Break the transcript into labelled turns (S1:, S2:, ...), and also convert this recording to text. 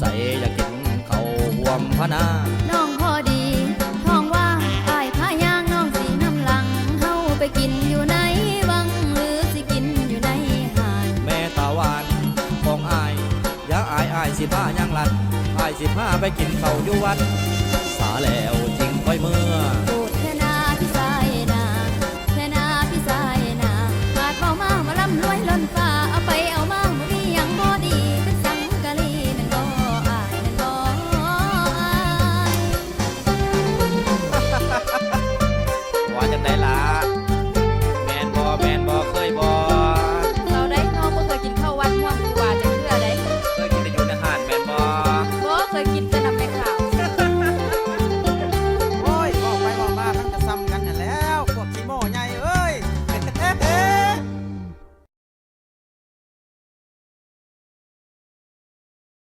S1: ใสอยากกินเขาวหวมพะนา
S2: น้องพอดีท้องว่างอายพายางน้องสีน้ำหลังเฮาไปกินอยู่ในวังหรือสิกินอยู่ในหาด
S1: แม่ตาหวานของอายอย่าอายอายสิพายังลัดอายสิพาไปกินเขาอยู่วัดสาแล้ว